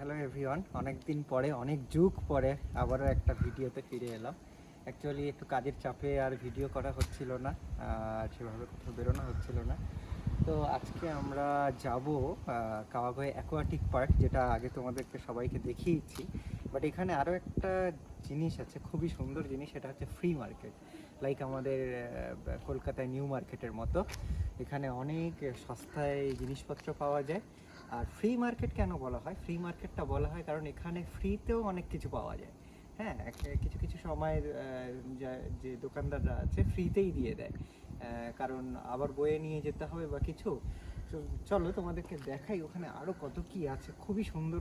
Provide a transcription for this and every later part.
Hello everyone অনেক দিন পরে, অনেক যুগ পরে আবারও একটা ভিডিওতে ফিরে এলাম। অ্যাকচুয়ালি একটু কাজের চাপে আর ভিডিও করা হচ্ছিল না সেভাবে কোথাও বেরোনো হচ্ছিল না। তো আজকে আমরা যাব কাওয়াগয়ে অ্যাকোয়াটিক পার্ক, যেটা আগে তোমাদেরকে সবাইকে দেখিয়েছি। বাট এখানে আরও একটা জিনিস আছে, খুবই সুন্দর জিনিস, সেটা হচ্ছে ফ্রি মার্কেট লাইক আমাদের কলকাতায় নিউ মার্কেটের মতো। এখানে অনেক সস্তায় জিনিসপত্র পাওয়া যায়। আর ফ্রি মার্কেট কেন বলা হয়? ফ্রি মার্কেটটা বলা হয় কারণ এখানে ফ্রিতেও অনেক কিছু পাওয়া যায়। হ্যাঁ কিছু কিছু সময়ের যে দোকানদাররা আছে ফ্রিতেই দিয়ে দেয়। কারণ আবার বয়ে নিয়ে যেতে হবে বা কিছু। তো চলো তোমাদেরকে দেখাই ওখানে আরও কত কি আছে। খুবই সুন্দর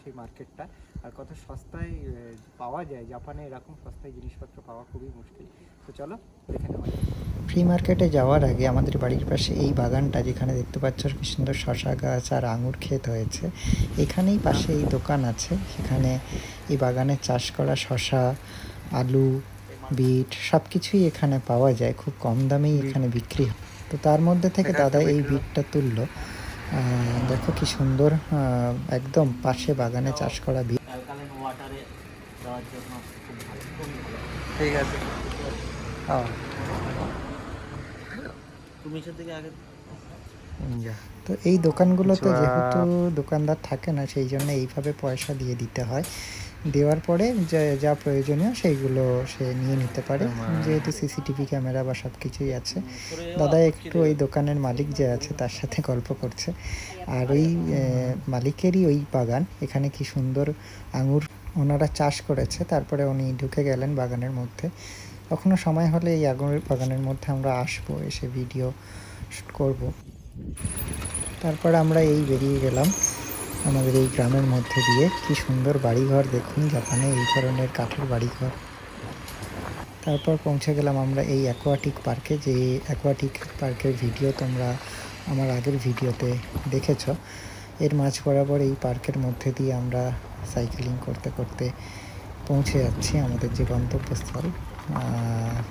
সেই মার্কেটটা আর কত সস্তায় পাওয়া যায়। জাপানে এরকম সস্তায় জিনিসপত্র পাওয়া খুবই মুশকিল। তো চলো দেখে নেওয়া। ফ্রি মার্কেটে যাওয়ার আগে আমাদের বাড়ির পাশে এই বাগানটা যেখানে দেখতে পাচ্ছ কি সুন্দর শশা গাছ আর আঙুর ক্ষেত হয়েছে এখানেই পাশে এই দোকান আছে। সেখানে এই বাগানে চাষ করা শশা আলু বিট সব কিছুই এখানে পাওয়া যায়। খুব কম দামেই এখানে বিক্রি হয়। তো তার মধ্যে থেকে দাদা এই বিটটা তুললো। দেখো কি সুন্দর একদম পাশে বাগানে চাষ করা বিট। অ্যালকালাইন ওয়াটারে দেওয়ার জন্য খুব ভালো খুবই ভালো ঠিক আছে হ্যাঁ তুমি সে থেকে আগে যা তো এই দোকানগুলোতে যেহেতু দোকানদার থাকে না সেই জন্য এইভাবে পয়সা দিয়ে দিতে হয়। দেওয়ার পরে যা যা প্রয়োজনীয় সেইগুলো সে নিয়ে নিতে পারে। যেহেতু সিসিটিভি ক্যামেরা বা সব কিছুই আছে দাদা একটু ওই দোকানের মালিক যে আছে তার সাথে গল্প করছে। আর ওই মালিকেরই ওই বাগান। এখানে কি সুন্দর আঙুর ওনারা চাষ করেছে তারপরে উনি ঢুকে গেলেন বাগানের মধ্যে। কখনো সময় হলে এই আঙুরের বাগানের মধ্যে আমরা আসব, এসে ভিডিও শুট করব। তারপর আমরা এই বেরিয়ে গেলাম আমাদের এই গ্রামের মধ্যে দিয়ে। কি সুন্দর বাড়িঘর, দেখুন জাপানে এই ধরনের কাঠের বাড়িঘর। তারপর পৌঁছে গেলাম আমরা এই অ্যাকোয়াটিক পার্কে যে অ্যাকোয়াটিক পার্কের ভিডিও তোমরা আমার আগের ভিডিওতে দেখেছ। এর মাঝ বরাবর এই পার্কের মধ্যে দিয়ে আমরা সাইকেলিং করতে করতে পৌঁছে যাচ্ছি আমাদের যে গন্তব্যস্থল।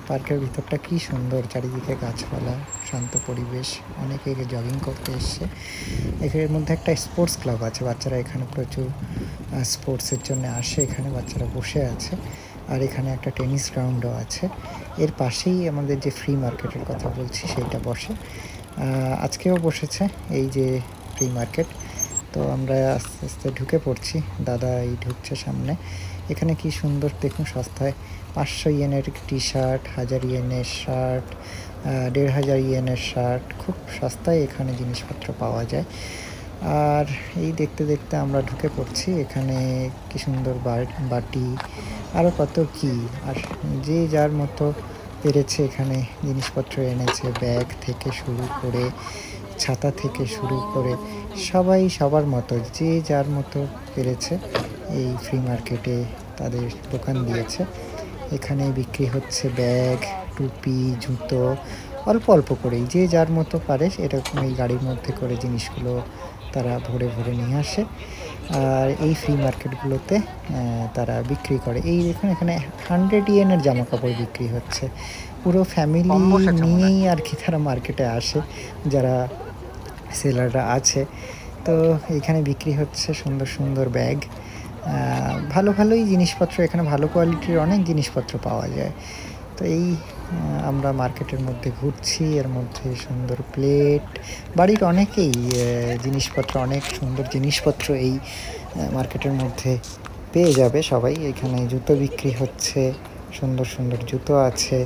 পার্কের ভিতরটা কি সুন্দর, চারিদিকে গাছপালা, শান্ত পরিবেশ, অনেকে জগিং করতে এসছে। এর মধ্যে একটা স্পোর্টস ক্লাব আছে, বাচ্চারা এখানে প্রচুর স্পোর্টসের জন্য আসে, এখানে বাচ্চারা বসে আছে। আর এখানে একটা টেনিস গ্রাউন্ডও আছে। এর পাশেই আমাদের যে ফ্রি মার্কেটের কথা বলছি, সেইটা বসে। আজকেও বসেছে এই যে ফ্রি মার্কেট তো আমরা আস্তে আস্তে ঢুকে পড়ছি। দাদা এই ঢুকছে সামনে। এখানে কি সুন্দর, দেখুন সস্তায় পাঁচশো ইয়েনের টি শার্ট হাজার ইয়েনের শার্ট দেড় হাজার ইয়েনের শার্ট, খুব সস্তায় এখানে জিনিসপত্র পাওয়া যায়। আর এই দেখতে দেখতে আমরা ঢুকে পড়ছি, এখানে কি সুন্দর বাটি আরও কত কি। আর যে যার মতো পেরেছে এখানে জিনিসপত্র এনেছে, ব্যাগ থেকে শুরু করে, ছাতা থেকে শুরু করে, সবাই সবার মতো, যে যার মতো পেরেছে, এই ফ্রি মার্কেটে তাদের দোকান দিয়েছে। এখানে বিক্রি হচ্ছে ব্যাগ টুপি জুতো অল্প অল্প করেই যে যার মতো পারে এরকম এই গাড়ির মধ্যে করে জিনিসগুলো তারা ভরে ভরে নিয়ে আসে। আর এই ফ্রি মার্কেটগুলোতে তারা বিক্রি করে। এই দেখুন এখানে হান্ড্রেড ইয়েনের জামা কাপড় বিক্রি হচ্ছে। পুরো ফ্যামিলি। নিয়েই আর কি তারা মার্কেটে আসে যারা সেলাররা আছে। তো এখানে বিক্রি হচ্ছে সুন্দর সুন্দর ব্যাগ। ভালো ভালোই জিনিসপত্র, এখানে ভালো কোয়ালিটির অনেক জিনিসপত্র পাওয়া যায়। তো এই আমরা মার্কেটের মধ্যে ঘুরছি, এর মধ্যে সুন্দর প্লেট বাড়ির অনেকেই জিনিসপত্র, অনেক সুন্দর জিনিসপত্র এই মার্কেটের মধ্যে পেয়ে যাবে সবাই। এখানে জুতো বিক্রি হচ্ছে, সুন্দর সুন্দর জুতো আছে।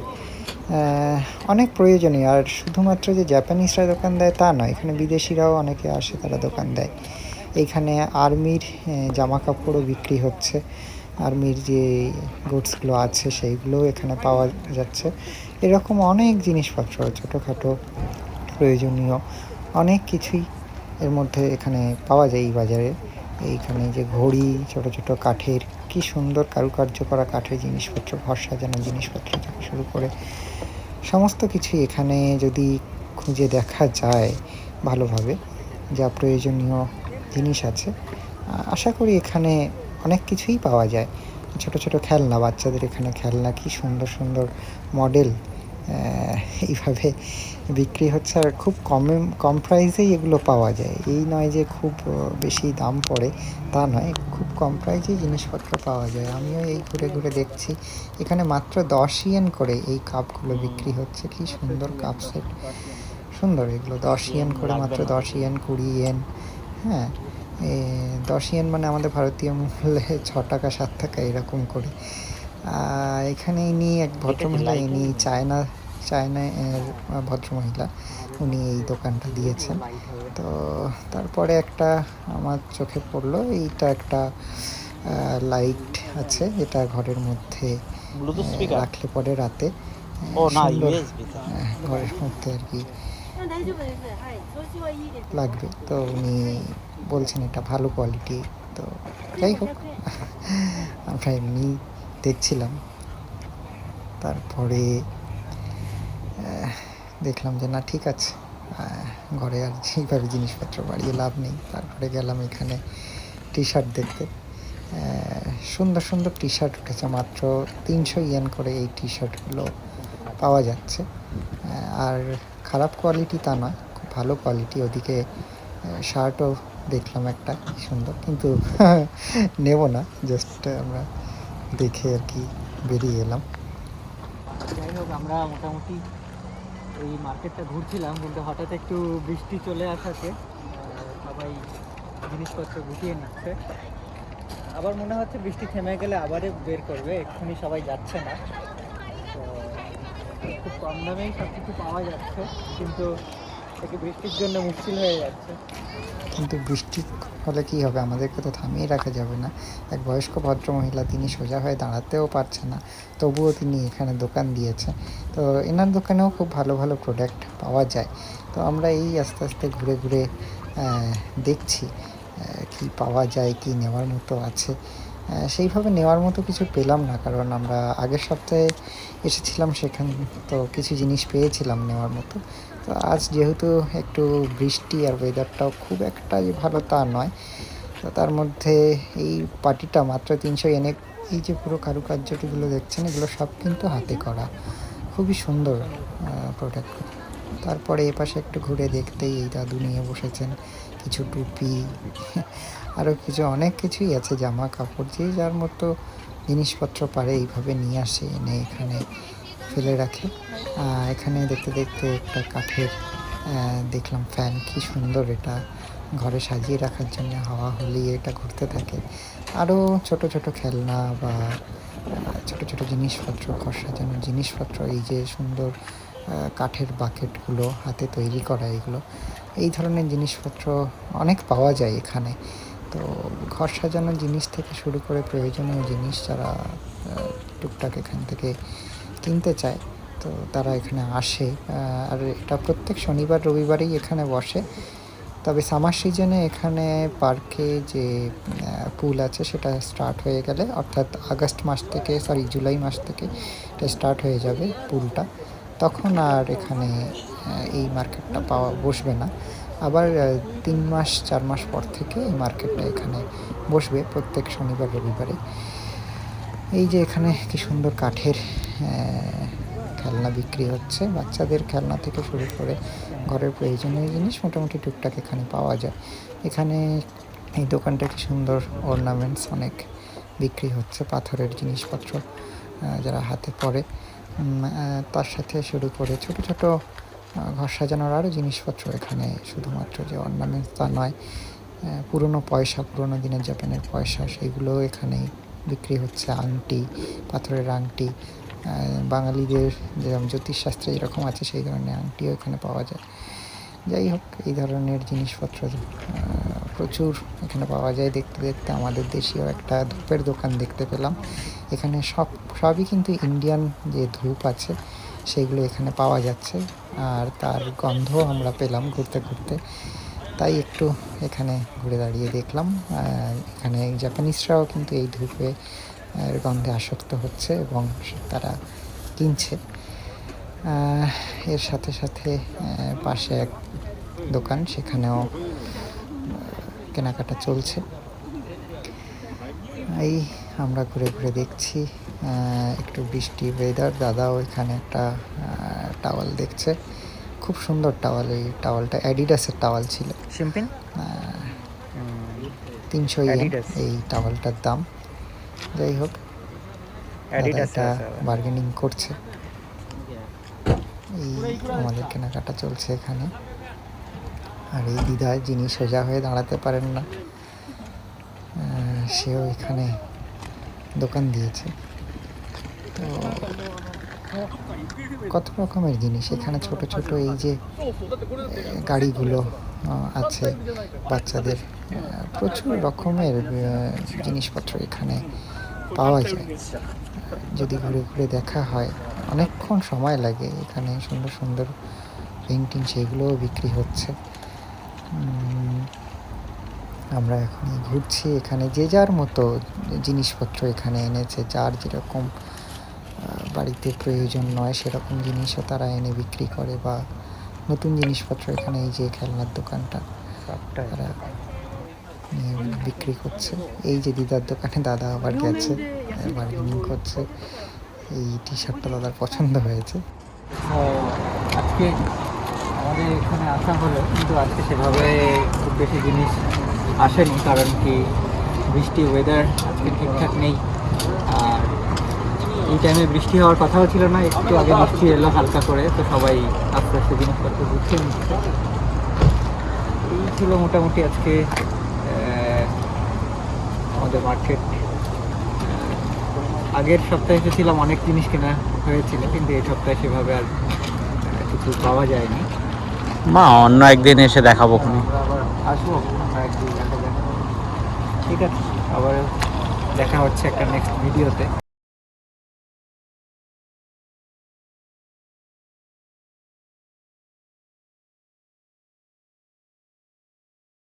অনেক প্রয়োজনীয়। আর শুধুমাত্র যে জাপানিজরা দোকান দেয় তা নয়, এখানে বিদেশিরাও অনেকে আসে, তারা দোকান দেয়। এইখানে আর্মির জামা কাপড়ও বিক্রি হচ্ছে। আর্মির যে গুডসগুলো আছে সেইগুলোও এখানে পাওয়া যাচ্ছে। এরকম অনেক জিনিসপত্র ছোটোখাটো, প্রয়োজনীয়, অনেক কিছুই এর মধ্যে এখানে পাওয়া যায় এই বাজারে। এইখানে যে ঘড়ি, ছোট ছোট কাঠের, কি সুন্দর কারুকার্য করা কাঠের জিনিসপত্র ঘর সাজানো জিনিসপত্র থেকে শুরু করে সমস্ত কিছুই এখানে যদি খুঁজে দেখা যায় ভালোভাবে, যা প্রয়োজনীয় জিনিস আছে। আশা করি এখানে অনেক কিছুই পাওয়া যায়। ছোট ছোট খেলনা, বাচ্চাদের এখানে খেলনা কি সুন্দর সুন্দর মডেল এইভাবে বিক্রি হচ্ছে। আর খুব কমে, কম প্রাইসেই এগুলো পাওয়া যায়। এই নয় যে খুব বেশি দাম পড়ে, তা নয়। খুব কম প্রাইসেই জিনিসপত্র পাওয়া যায়। আমিও এই ঘুরে ঘুরে দেখছি। এখানে মাত্র দশ ইয়েন করে এই কাপগুলো বিক্রি হচ্ছে। কি সুন্দর কাপ সেট। সুন্দর এগুলো। দশ ইয়েন করে মাত্র দশ ইয়েন কুড়ি ইয়েন হ্যাঁ এ, দশ ইয়েন মানে আমাদের ভারতীয় মূল্যে ছ টাকা সাত টাকা এরকম করে। এখানে ইনি এক ভদ্রমহিলা ইনি চায়না চায়না এর ভদ্রমহিলা। উনি এই দোকানটা দিয়েছেন। তো তারপরে একটা আমার চোখে পড়ল এইটা একটা লাইট আছে। এটা ঘরের মধ্যে রাখলে পরে রাতে। আহ, ঘরের মধ্যে আর কি। লাগবে। তো উনি বলছেন এটা ভালো কোয়ালিটি তো যাই হোক। আমরা এমনি দেখছিলাম। তারপরে দেখলাম যে না, ঠিক আছে। ঘরে আর সেইভাবে জিনিসপত্র বাড়িয়ে লাভ নেই। তারপরে গেলাম এখানে টি শার্ট দেখতে সুন্দর সুন্দর টি শার্ট উঠেছে। মাত্র তিনশো ইয়ান করে এই টি শার্টগুলো পাওয়া যাচ্ছে। আর খারাপ কোয়ালিটি তা নয়, খুব ভালো কোয়ালিটি ওদিকে শার্টও দেখলাম একটা সুন্দর। কিন্তু নেব না জাস্ট আমরা দেখে আর কি বেরিয়ে এলাম। যাই হোক, আমরা মোটামুটি এই মার্কেটটা ঘুরছিলাম, কিন্তু হঠাৎ একটু বৃষ্টি চলে আসাতে সবাই জিনিসপত্র গুটিয়ে নিচ্ছে। আবার মনে হচ্ছে বৃষ্টি থেমে গেলে আবারও বের করবে, এক্ষুনি সবাই যাচ্ছে না। খুব কম দামেই সব কিছু পাওয়া যাচ্ছে, কিন্তু একে বৃষ্টির জন্য মুশকিল হয়ে যাচ্ছে। কিন্তু বৃষ্টি হলে কি হবে? আমাদেরকে তো থামিয়ে রাখা যাবে না। এক বয়স্ক ভদ্রমহিলা, তিনি সোজা হয়ে দাঁড়াতেও পারছে না। তবুও তিনি এখানে দোকান দিয়েছে। তো এনার দোকানেও খুব ভালো ভালো প্রোডাক্ট পাওয়া যায়। তো আমরা এই আস্তে আস্তে ঘুরে ঘুরে দেখছি কি পাওয়া যায়, কি নেওয়ার মতো আছে। সেইভাবে নেওয়ার মতো কিছু পেলাম না, কারণ আমরা আগের সপ্তাহে এসেছিলাম সেখান, তো কিছু জিনিস পেয়েছিলাম নেওয়ার মতো। তো আজ যেহেতু একটু বৃষ্টি আর ওয়েদারটাও খুব একটা ভালো তা নয়, তো তার মধ্যে এই পার্টিটা মাত্র তিনশো এনে, এই যে পুরো কারুকার্যটিগুলো দেখছেন, এগুলো সব কিন্তু হাতে করা। খুবই সুন্দর প্রোডাক্ট তারপরে এপাশে একটু ঘুরে দেখতেই এই দাদু নিয়ে বসেছেন, কিছু টুপি আরও কিছু অনেক কিছুই আছে জামা কাপড় যে যার মতো জিনিসপত্র পারে এইভাবে নিয়ে আসে, এনে এখানে ফেলে রাখে। এখানে দেখতে দেখতে একটা কাঠের দেখলাম ফ্যান কি সুন্দর এটা। ঘরে সাজিয়ে রাখার জন্য হাওয়া হলেই এটা ঘুরতে থাকে। আরও ছোট ছোট খেলনা বা ছোট ছোট জিনিসপত্র, ঘর সাজানোর জিনিসপত্র, এই যে সুন্দর কাঠের বাকেটগুলো হাতে তৈরি করা এগুলো। এই ধরনের জিনিসপত্র অনেক পাওয়া যায় এখানে। তো ঘর সাজানোর জিনিস থেকে শুরু করে প্রয়োজনীয় জিনিস যারা টুকটাক এখান থেকে কিনতে চায়, তো তারা এখানে আসে। আর এটা প্রত্যেক শনিবার, রবিবারেই এখানে বসে। তবে সামার সিজনে এখানে পার্কে যে পুল আছে সেটা স্টার্ট হয়ে গেলে, অর্থাৎ আগস্ট মাস থেকে সরি জুলাই মাস থেকে এটা স্টার্ট হয়ে যাবে পুলটা তখন আর এখানে এই মার্কেটটা পাওয়া, বসবে না। আবার তিন মাস, চার মাস পর থেকে এই মার্কেটটা এখানে বসবে প্রত্যেক শনিবার, রবিবারে। এই যে এখানে কি সুন্দর কাঠের খেলনা বিক্রি হচ্ছে। বাচ্চাদের খেলনা থেকে শুরু করে ঘরের প্রয়োজনীয় জিনিস মোটামুটি টুকটাক এখানে পাওয়া যায়। এখানে এই দোকানটা কি সুন্দর অর্নামেন্টস অনেক বিক্রি হচ্ছে, পাথরের জিনিসপত্র যারা হাতে পরে। তার সাথে শুরু করে ছোট ছোট ঘর সাজানোর আরও জিনিসপত্র এখানে শুধুমাত্র যে অর্নামেন্টস তা নয় পুরনো পয়সা, পুরনো দিনের জাপানের পয়সা সেইগুলো এখানেই বিক্রি হচ্ছে। আংটি, পাথরের আংটি বাঙালিদের যেরকম জ্যোতিষশাস্ত্রে যেরকম আছে সেই ধরনের আংটিও এখানে পাওয়া যায়। যাই হোক, এই ধরনের জিনিসপত্র প্রচুর এখানে পাওয়া যায়। দেখতে দেখতে আমাদের দেশীয় একটা ধূপের দোকান দেখতে পেলাম। এখানে সব, সবই কিন্তু ইন্ডিয়ান যে ধূপ আছে সেগুলো এখানে পাওয়া যাচ্ছে। আর তার গন্ধ আমরা পেলাম ঘুরতে ঘুরতে। তাই একটু এখানে ঘুরে দাঁড়িয়ে দেখলাম। এখানে জাপানিজরাও কিন্তু এই ধূপে গন্ধে আসক্ত হচ্ছে এবং তারা কিনছে। এর সাথে সাথে পাশে এক দোকান সেখানেও কেনাকাটা চলছে। এই আমরা ঘুরে ঘুরে দেখছি একটু বৃষ্টি ওয়েদার দাদাও এখানে একটা টাওয়াল দেখছে। খুব সুন্দর টাওয়াল এই টাওয়ালটা অ্যাডিডাসের টাওয়াল ছিল। শিম্পিন তিনশো এই টাওয়ালটার দাম। যাই হোক এটা বার্গেনিং করছে। এই আমাদের কেনাকাটা চলছে এখানে। আর এই দিদা যিনি সোজা হয়ে দাঁড়াতে পারেন না সেও এখানে দোকান দিয়েছে। তো কত রকমের জিনিস? এখানে ছোট ছোট এই যে গাড়িগুলো আছে বাচ্চাদের। প্রচুর রকমের জিনিসপত্র এখানে পাওয়া যায়। যদি ঘুরে ঘুরে দেখা হয়, অনেকক্ষণ সময় লাগে এখানে সুন্দর সুন্দর পেন্টিং সেগুলোও বিক্রি হচ্ছে। আমরা এখন ঘুরছি এখানে যে যার মতো জিনিসপত্র এখানে এনেছে যার যেরকম বাড়িতে প্রয়োজন নয় সেরকম জিনিসও তারা এনে বিক্রি করে বা নতুন জিনিসপত্র এখানে এই যে খেলনার দোকানটা তারা বিক্রি করছে। এই যে দিদার দোকানে দাদা আবার গেছে বার্গেনিং করছে। এই টি শার্টটা দাদার পছন্দ হয়েছে। আজকে আমাদের এখানে আসা হলো কিন্তু আজকে সেভাবে খুব বেশি জিনিস আসেনি কারণ কি বৃষ্টি ওয়েদার আজকে ঠিকঠাক নেই। আর এই টাইমে বৃষ্টি হওয়ার কথাও ছিল না একটু আগে বৃষ্টি এলো হালকা করে তো সবাই আস্তে আস্তে জিনিসপত্র গুছিয়ে নিচ্ছে। এই ছিল মোটামুটি আজকে আমাদের মার্কেট আগের সপ্তাহে এসেছিলাম অনেক জিনিস কেনা হয়েছিল কিন্তু এই সপ্তাহে সেভাবে আর কিছু পাওয়া যায়নি। মা অন্য একদিন এসে দেখাবো খুনি আমরা আবার এক দুই ঘণ্টা দেখা ঠিক আছে আবার দেখা হচ্ছে একটা নেক্সট ভিডিওতে